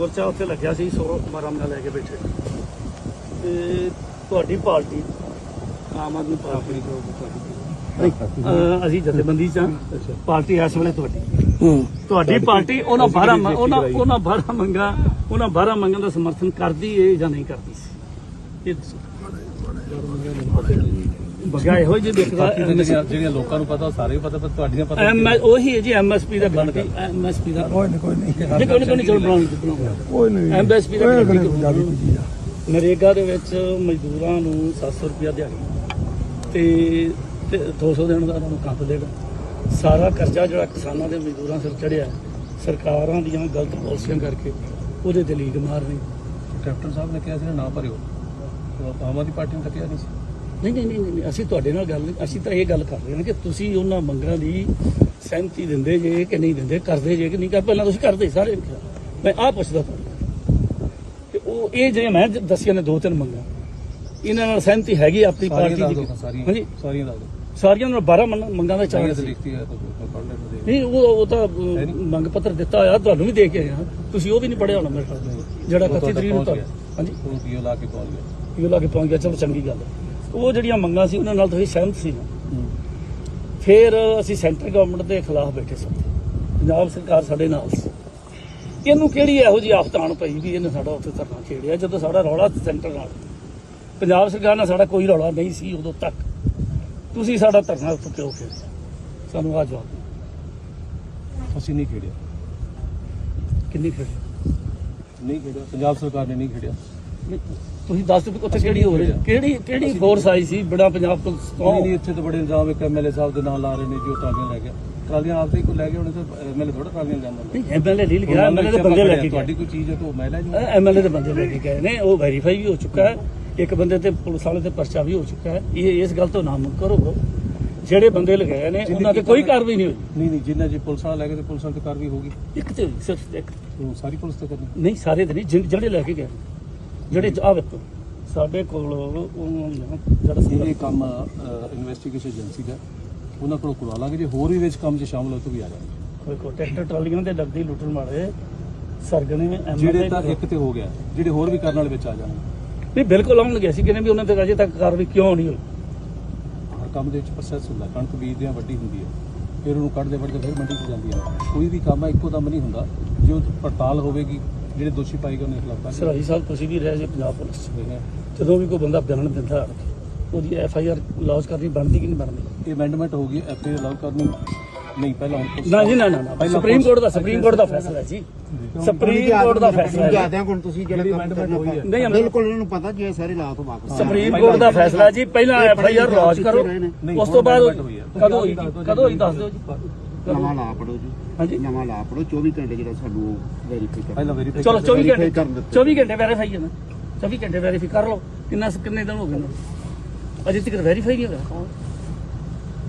ਮੋਰਚਾ ਉੱਥੇ ਲੱਗਿਆ ਸੀ ਸੋ ਮਰਮ ਨਾਲ ਲੈ ਕੇ ਬੈਠੇ। ਤੇ ਤੁਹਾਡੀ ਪਾਰਟੀ ਆਮ ਆਦਮੀ ਪਾਰਟੀ। ਅਸੀਂ ਜਥੇਬੰਦੀ ਚ ਹਾਂ। ਪਾਰਟੀ ਇਸ ਵੇਲੇ ਤੁਹਾਡੀ। ਤੁਹਾਡੀ ਪਾਰਟੀ ਉਹਨਾਂ 12 ਮ- ਉਹਨਾਂ ਉਹਨਾਂ 12 ਮੰਗਾ ਉਹਨਾਂ 12 ਮੰਗਾਂ ਦਾ ਸਮਰਥਨ ਕਰਦੀ ਏ ਜਾਂ ਨਹੀਂ ਕਰਦੀ? ਸੀ ਇਹ ਦੱਸੋ। ਬਗਾ ਇਹੋ ਜਿਹੇ ਦੇਖਦਾ ਜਿਹੜੀਆਂ ਜਿਹੜੀਆਂ ਲੋਕਾਂ ਨੂੰ ਪਤਾ ਉਹ ਸਾਰੇ ਹੀ ਪਤਾ ਪਰ ਤੁਹਾਡੀਆਂ ਪਤਾ ਐਮ ਉਹੀ ਹੈ ਜੀ ਐਮਐਸਪੀ ਦਾ ਕੀ ਐਮਐਸਪੀ ਦਾ। ਕੋਈ ਨਹੀਂ ਕੋਈ ਨਹੀਂ ਕੋਈ ਨਹੀਂ ਕੋਈ ਨਹੀਂ ਚਲੋ ਬਣਾਉਣਾ ਕੋਈ ਨਹੀਂ ਐਮਐਸਪੀ ਦਾ ਕੋਈ ਨਹੀਂ ਪੰਜਾਬੀ ਚੀਜ਼ ਆ। ਨਰੇਗਾ ਦੇ ਵਿੱਚ ਮਜ਼ਦੂਰਾਂ ਨੂੰ 700 ਰੁਪਇਆ ਦਿਹਾੜੀ ਤੇ ਤੇ 200 ਦਿਨ ਦਾ ਉਹਨਾਂ ਨੂੰ ਕੰਮ ਦੇਗਾ। ਸਾਰਾ ਕਰਜ਼ਾ ਜਿਹੜਾ ਕਿਸਾਨਾਂ ਦੇ ਮਜ਼ਦੂਰਾਂ ਸਿਰ ਚੜਿਆ ਸਰਕਾਰਾਂ ਦੀਆਂ ਗਲਤ ਪਾਲਿਸੀਆਂ ਕਰਕੇ ਉਹਦੇ ਤੇ ਮਾਰ ਰਹੀ ਕੈਪਟਨ ਸਾਹਿਬ ਨੇ ਕਿਹਾ ਸੀ ਨਾ ਨਾ ਭਰਿਓ। ਉਹ ਆਮ ਆਦਮੀ ਪਾਰਟੀ ਨੇ ਤਾਂ ਕਿਹਾ ਨਹੀਂ ਸੀ। ਨਹੀਂ ਨਹੀਂ ਨਹੀਂ ਅਸੀਂ ਤੁਹਾਡੇ ਨਾਲ ਗੱਲ ਨਹੀਂ ਅਸੀਂ ਤਾਂ ਇਹ ਗੱਲ ਕਰ ਰਹੇ ਹਾਂ ਕਿ ਤੁਸੀਂ ਉਹਨਾਂ ਮੰਗਾਂ ਦੀ ਸਹਿਮਤੀ ਦਿੰਦੇ ਜੇ ਕਿ ਨਹੀਂ ਦਿੰਦੇ ਕਰਦੇ ਜੇ ਕਿ ਨਹੀਂ ਕਰ ਪਹਿਲਾਂ ਤੁਸੀਂ ਕਰਦੇ ਸਾਰੇ ਨੇ। ਮੈਂ ਆਹ ਪੁੱਛਦਾ ਤੁਹਾਨੂੰ ਕਿ ਉਹ ਇਹ ਜਿਹੜੇ ਮੈਂ ਦੱਸੀਆਂ ਨੇ ਦੋ ਤਿੰਨ ਮੰਗਾਂ। ਇਹਨਾਂ ਨਾਲ ਸਹਿਮਤੀ ਹੈਗੀ ਆਪਣੀ ਪਾਰਟੀ ਦੀ ਹਾਂਜੀ। ਸਾਰੀਆਂ ਦੱਸ ਦਿਓ। ਸਾਰੀਆਂ ਨਾਲ 12 ਮੰਗ- ਦਾ ਚਾਰ ਚਾਹੀਏ ਤਾਂ ਸੀ। ਲਿਖਤੀ ਹੈ ਤਾਂ ਮੈਂ ਪੜ੍ਹ ਲੈਣਾ ਦੇ। ਨਹੀਂ ਉਹ ਉਹ ਤਾਂ ਮੰਗ ਪੱਤਰ ਦਿੱਤਾ ਹੋਇਆ ਤੁਹਾਨੂੰ ਵੀ ਦੇ ਕੇ ਆਇਆ ਤੁਸੀਂ ਉਹ ਵੀ ਨਹੀਂ ਪੜਿਆ ਹੋਣਾ ਮੇਰੇ ਖਿਆਲ ਜਿਹੜਾ ਉਹ 31 ਤਰੀਕ ਨੂੰ ਹਾਂਜੀ। ਉਹ ਪੀਓ ਲਾ ਕੇ ਪਹੁੰਚ ਗਿਆ। ਲਾ ਕੇ ਪਹੁੰਚ ਗਿਆ। ਚਲੋ ਚੰਗੀ ਗੱਲ ਹੈ। ਉਹ ਜਿਹੜੀਆਂ ਮੰਗਾਂ ਸੀ ਉਹਨਾਂ ਨਾਲ ਤੁਸੀਂ ਸਹਿਮਤ ਸੀ ਫਿਰ ਅਸੀਂ ਸੈਂਟਰ ਗਵਰਨਮੈਂਟ ਦੇ ਖਿਲਾਫ ਬੈਠੇ ਸੀ ਪੰਜਾਬ ਸਰਕਾਰ ਸਾਡੇ ਨਾਲ ਸੀ। ਇਹਨੂੰ ਕਿਹੜੀ ਇਹੋ ਜਿਹੀ ਆਫਤਾਨ ਪਈ ਵੀ ਇਹਨੇ ਸਾਡਾ ਉੱਥੇ ਧਰਨਾ ਛੇੜਿਆ? ਜਦੋਂ ਸਾਡਾ ਰੌਲਾ ਸੈਂਟਰ ਨਾਲ ਪੰਜਾਬ ਸਰਕਾਰ ਨਾਲ ਸਾਡਾ ਕੋਈ ਰੌਲਾ ਨਹੀਂ ਸੀ ਉਦੋਂ ਤੱਕ। ਤੁਸੀਂ ਸਾਡਾ ਧਰਨਾ ਉੱਥੇ ਕਿਉਂ ਖੇਡਿਆ ਸਾਨੂੰ ਆ ਜਵਾਬ। ਅਸੀਂ ਨਹੀਂ ਖੇਡਿਆ ਕਿੰਨੀ ਖੇਡੀ ਨਹੀਂ ਖੇਡਿਆ ਪੰਜਾਬ ਸਰਕਾਰ ਨੇ ਨਹੀਂ ਖੇਡਿਆ ਤੁਸੀਂ ਦੱਸ ਦਿਓ ਉੱਥੇ ਕਿਹੜੀ ਹੋ ਰਹੀ ਕਿਹੜੀ ਕਿਹੜੀ ਫੋਰਸ ਆਈ ਸੀ ਬੜਾ ਪੰਜਾਬ ਤੋਂ ਨਹੀਂ ਨਹੀਂ ਇੱਥੇ ਤਾਂ ਬੜੇ ਇਲਜ਼ਾਮ ਇੱਕ ਐਮਐਲਏ ਸਾਹਿਬ ਦੇ ਨਾਂ ਲਾ ਰਹੇ ਨੇ ਜੋ ਟਰਾਲੀਆਂ ਲੈ ਗਿਆ ਟਰਾਲੀਆਂ ਆਪਦੇ ਹੀ ਕੋ ਲੈ ਗਏ ਉਹਨੇ ਤਾਂ ਐਮਐਲਏ ਥੋੜਾ ਟਰਾਲੀਆਂ ਜਾਂਦਾ ਨਹੀਂ ਐਮਐਲਏ ਲੀਲ ਗਿਆ ਐਮਐਲਏ ਦੇ ਬੰਦੇ ਲੈ ਕੇ ਤੁਹਾਡੀ ਕੋਈ ਚੀਜ਼ ਹੈ ਤਾਂ ਉਹ ਮੈਂ ਲੈ ਜੂ ਐਮਐਲਏ ਦੇ ਬੰਦੇ ਲੈ ਕੇ ਗਏ ਨੇ ਉਹ ਵੈਰੀਫਾਈ ਵੀ ਹੋ ਚੁੱਕਾ ਹੈ। ਇੱਕ ਬੰਦੇ ਤੇ ਪੁਲਿਸ ਵਾਲੇ ਤੇ ਪਰਚਾ ਵੀ ਹੋ ਚੁੱਕਾ ਹੈ। ਇਹ ਇਸ ਗੱਲ ਤੋਂ ਨਾ ਮੁੱਕ ਕਰੋ। bro। ਜਿਹੜੇ ਬੰਦੇ ਲਗਾਏ ਨੇ ਉਹਨਾਂ ਤੇ ਕੋਈ ਕਾਰਵਾਈ ਨਹੀਂ ਹੋਈ। ਨਹੀਂ ਨਹੀਂ ਜਿੰਨਾ ਜੇ ਪੁਲਿਸ ਵਾਲਾ ਲੈ ਤੇ ਪੁਲਿਸ ਵਾਲੇ ਤੇ ਕਾਰਵਾਈ ਹੋਗੀ ਇੱਕ ਤੇ ਸਿਰਫ ਇੱਕ। ਉਹ ਸਾਰੀ ਪੁਲਿਸ ਤੇ ਕਰਨੀ। ਨਹੀਂ ਸਾਰੇ ਤੇ ਨਹੀਂ ਜਿਹੜੇ ਲੈ ਕੇ ਗਏ। ਜਿਹੜੇ ਆ ਵੇਖੋ। ਸਾਡੇ ਕੋਲ ਉਹ ਜਿਹੜਾ ਇਹ ਕੰਮ ਇਨਵੈਸਟੀਗੇਸ਼ਨ ਏਜੰਸੀ ਦਾ। ਉਹਨਾਂ ਕੋਲ ਕਰਵਾ ਲਾਂਗੇ ਜੇ ਹੋਰ ਵੀ ਵਿੱਚ ਕੰਮ 'ਚ ਸ਼ਾਮਲ ਹੋ ਤਾਂ ਵੀ ਆ ਜਾਣਗੇ। ਕੋਈ ਕੋ ਟਰੈਕਟਰ ਟਰਾਲੀਆਂ ਦੇ ਲੱਗਦੀ ਲੁੱਟਣ ਮਾਰੇ ਸਰਗਨੇ MLA ਜਿਹੜੇ ਤਾਂ ਇੱਕ ਤੇ ਹੋ ਗਿਆ ਜਿਹੜੇ ਹੋਰ ਵੀ ਕਰਨ ਵਾਲੇ ਵਿੱਚ ਆ ਜਾਣਗੇ ਨਹੀਂ ਬਿਲਕੁਲ ਆਉਣਗੇ ਅਸੀਂ ਕਹਿੰਦੇ ਵੀ ਉਹਨਾਂ ਤੇ ਅਜੇ ਤੱਕ ਕਾਰਵਾਈ ਕਿਉਂ ਨਹੀਂ ਹੋਈ? ਹਰ ਕੰਮ ਦੇ ਵਿੱਚ ਪ੍ਰੋਸੈਸ ਹੁੰਦਾ ਕਣਕ ਬੀਜਦੇ ਆ ਵੱਡੀ ਹੁੰਦੀ ਹੈ ਫਿਰ ਉਹਨੂੰ ਕੱਢਦੇ ਵੱਢਦੇ ਫਿਰ ਮੰਡੀ 'ਚ ਜਾਂਦੀ ਹੈ। ਕੋਈ ਵੀ ਕੰਮ ਹੈ ਇੱਕੋ ਦਮ ਨਹੀਂ ਹੁੰਦਾ। ਜੇ ਉਹ ਪੜਤਾਲ ਹੋਵੇਗੀ ਜਿਹੜੇ ਦੋਸ਼ੀ ਪਾਏ ਗਏ ਉਹਨਾਂ ਖਿਲਾਫ ਸਰਾਈ ਸਾਹਿਬ ਤੁਸੀਂ ਵੀ ਰਹੇ ਜੇ ਪੰਜਾਬ ਪੁਲਿਸ 'ਚ। ਜਦੋਂ ਵੀ ਕੋਈ ਬੰਦਾ ਬਿਆਨ ਦਿੰਦਾ ਉਹਦੀ ਐਫ ਆਈ ਆਰ ਲੌਂਚ ਕਰਨੀ ਬਣਦੀ ਕਿ ਨਹੀਂ ਬਣਦੀ? ਇਹ ਅਮੈਂਡਮੈਂਟ ਹੋ ਗਈ ਐਫਏ ਅਲਾਉ ਕਰਨੀ ਨਹੀਂ ਪਹਿਲਾਂ ਹੁਣ ਨਾ ਜੀ ਨਾ ਨਾ ਨਾ ਪਹਿਲਾਂ ਸੁਪਰੀਮ ਕੋਰਟ ਦਾ ਸੁਪਰੀਮ ਕੋਰਟ ਦਾ ਫੈਸਲਾ ਹੈ ਜੀ। ਸੁਪਰੀਮ ਕੋਰਟ ਦਾ ਫੈਸਲਾ ਹੈ ਜਾਦਿਆਂ ਕੋਲ ਤੁਸੀਂ ਜਿਹੜਾ ਕੰਮ ਕਰਨਾ ਨਹੀਂ ਬਿਲਕੁਲ ਉਹਨਾਂ ਨੂੰ ਪਤਾ ਜੀ ਇਹ ਸਾਰੇ ਲਾਭ ਤੋਂ ਵਾਕਫ ਸੁਪਰੀਮ ਕੋਰਟ ਦਾ ਫੈਸਲਾ ਹੈ ਜੀ। ਪਹਿਲਾਂ ਐਫ ਆਈ ਆਰ ਲੌਂਚ ਕਰੋ। ਉਸ ਤੋਂ ਬਾਅਦ amendment ਹੋਈ ਹੈ। ਕਦੋਂ ਹੋਈ ਕਦੋਂ ਹੋਈ ਦੱਸ ਦਿਓ ਜੀ। ਨਵਾਂ ਲਾ ਪੜੋ ਜੀ। ਹਾਂਜੀ। ਨਵਾਂ ਲਾ ਪੜੋ। 24 ਘੰਟੇ ਜਿਹੜਾ ਸਾਨੂੰ ਵੈਰੀਫਾਈ ਕਰਨਾ ਪਹਿਲਾਂ ਵੈਰੀਫਾਈ ਚਲੋ 24 verify ਘੰਟੇ ਕਰਨ ਦਿੱਤੇ। 24 ਘੰਟੇ ਵੈਰੀਫਾਈ ਹੈ ਨਾ। 24 ਘੰਟੇ ਵੈਰੀਫਾਈ ਕਰ ਲਓ। ਕਿੰਨਾ ਕਿੰਨੇ ਦਿਨ ਹੋ ਗਏ ਨੇ? ਅਜੇ ਤੱਕ ਵੈਰੀਫਾਈ ਨਹੀਂ ਹੋਇਆ।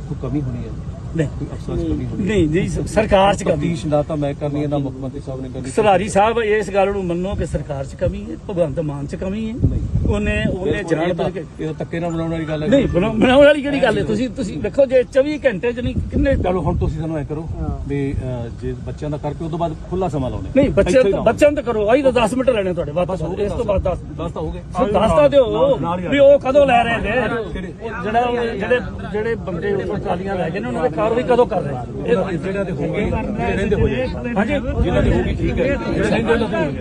ਕੋਈ ਕਮੀ ਹੋਣੀ ਹੈ। ਨਹੀਂ ਅਫਸੋਸ ਨਹੀਂ ਜੀ ਸਰਕਾਰ ਚ ਕਮੀ। ਤਫਤੀਸ਼ ਨਾ ਤਾਂ ਮੈਂ ਕਰਨੀ ਹੈ ਨਾ ਮੁੱਖ ਮੰਤਰੀ ਸਾਹਿਬ ਨੇ ਕਰਨੀ ਸਰਾਰੀ ਸਾਹਿਬ ਇਸ ਗੱਲ ਨੂੰ ਮੰਨੋ ਕਿ ਸਰਕਾਰ 'ਚ ਕਮੀ ਹੈ ਭਗਵੰਤ ਮਾਨ 'ਚ ਕਮੀ ਹੈ। ਨਹੀਂ। ਉਹਨੇ ਉਹਨੇ ਬਿਲਕੁਲ ਜਾਣ ਇਹ ਤਾਂ- ਬੁੱਝ ਕੇ ਇਹ ਤਾਂ ਧੱਕੇ ਨਾਲ ਬਣਾਉਣ ਵਾਲੀ ਗੱਲ ਹੈ। ਨਹੀਂ ਬਣਾ- ਬਣਾਉਣ ਵਾਲੀ ਕਿਹੜੀ ਗੱਲ ਹੈ? ਤੁਸੀਂ ਤੁਸੀਂ ਦੇਖੋ ਜੇ 24 ਘੰਟੇ 'ਚ ਨਹੀਂ ਕਿੰਨੇ ਚਲੋ ਹੁਣ ਤੁਸੀਂ ਸਾਨੂੰ ਐ ਕਰੋ ਵੀ ਅਹ, ਜੇ ਬੱਚਿਆਂ ਦਾ ਕਰਕੇ ਉਸ ਤੋਂ ਬਾਅਦ ਖੁੱਲਾ ਸਮਾਂ ਲਾਉਣੇ ਨਹੀਂ ਬੱਚੇ। ਬੱਚਿਆਂ ਤੋਂ ਕਰੋ। ਆਹੀ ਤਾਂ 10 ਮਿੰਟ ਲੈਣੇ ਤੁਹਾਡੇ ਬਾਅਦ ਬਸ ਹੋ ਇਸ ਤੋਂ ਬਾਅਦ 10 ਦੱਸ ਤਾਂ ਹੋ ਗਏ। ਦੱਸ ਤਾਂ ਦਿਓ ਵੀ ਉਹ ਕਦੋਂ ਲੈ ਰਹੇ ਨੇ। ਜਿਹੜਾ ਜਿਹੜੇ ਜਿਹੜੇ ਬੰਦੇ ਉੱਪਰ ਟਰਾਲੀਆਂ ਲੈ ਗਏ ਨੇ ਉਹਨਾਂ ਦੀ ਕਾਰਵਾਈ ਕਦੋਂ ਕਰ ਰਹੇ? ਇਹ ਜਿਹੜਾ ਤੇ ਹੋ ਗਏ ਜਿਹੜੇ ਰਹਿੰਦੇ ਹੋ ਜਾਏ ਹਾਂਜੀ। ਜਿਨ੍ਹਾਂ ਦੀ ਹੋਗੀ ਠੀਕ ਹੈ। ਜਿਹੜੇ ਦੀ ਹੋ ਜਾਏ